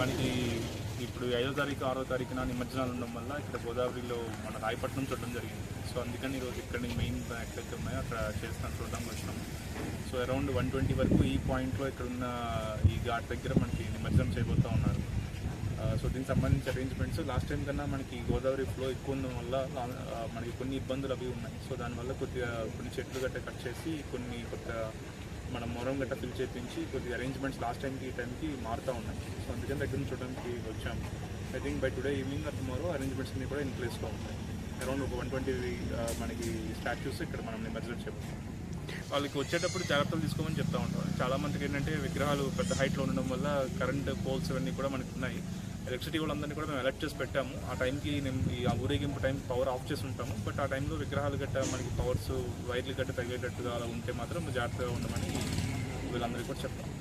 మనకి ఇప్పుడు ఐదో తారీఖు ఆరో తారీఖున నిమజ్జనాలు ఉండడం వల్ల ఇక్కడ గోదావరిలో మన రాయపట్నం చూడడం జరిగింది. సో అందుకని ఈరోజు ఇక్కడ మెయిన్ ఎక్కడైతే ఉన్నాయో. అక్కడ చేస్తాను చూడడానికి వచ్చినాం. సో అరౌండ్ వన్ ట్వంటీ వరకు ఈ పాయింట్లో ఇక్కడ ఉన్న ఈ ఘాట్ దగ్గర మనకి నిమజ్జనం చేయబోతూ ఉన్నారు. సో దీనికి సంబంధించి అరేంజ్మెంట్స్ లాస్ట్ టైం కన్నా మనకి గోదావరి ఫ్లో ఎక్కువ ఉండడం వల్ల మనకి కొన్ని ఇబ్బందులు అవి ఉన్నాయి. సో దానివల్ల కొద్దిగా కొన్ని చెట్లు గట్ట కట్ చేసి కొన్ని కొత్త మనం మొరం గట్ట ఫిల్ చేయించి కొద్దిగా అరేంజ్మెంట్స్ లాస్ట్ టైంకి ఈ టైంకి మారుతూ ఉన్నాయి సో అందుకని దగ్గర నుంచి చూడడానికి వచ్చాము I think by today evening or tomorrow arrangements అన్ని కూడా ఇన్ ప్లేస్లో ఉంటాయి అరౌండ్ ఒక వన్ ట్వంటీ uh, మనకి స్టాచ్యూస్ ఇక్కడ మనం మెజర్ చేస్తాం వాళ్ళకి వచ్చేటప్పుడు జాగ్రత్తలు తీసుకోమని చెప్తా ఉంటాం చాలా మందికి ఏంటంటే విగ్రహాలు పెద్ద హైట్లో ఉండడం వల్ల కరెంట్ పోల్స్ ఇవన్నీ కూడా మనకు ఉన్నాయి. ఎలక్ట్రిసిటీ వాళ్ళందరినీ కూడా మేము అలర్ట్ చేసి పెట్టాము. ఆ టైంకి నేను ఈ ఆ ఊరేగింపు టైం పవర్ ఆఫ్ చేసి ఉంటాము. బట్ ఆ టైంలో విగ్రహాలు గట్ట మనకి పవర్స్ వైర్లు గట్ట తగిలేటట్టుగా అలా ఉంటే మాత్రం జాగ్రత్తగా ఉండమని వీళ్ళందరికీ కూడా చెప్తాం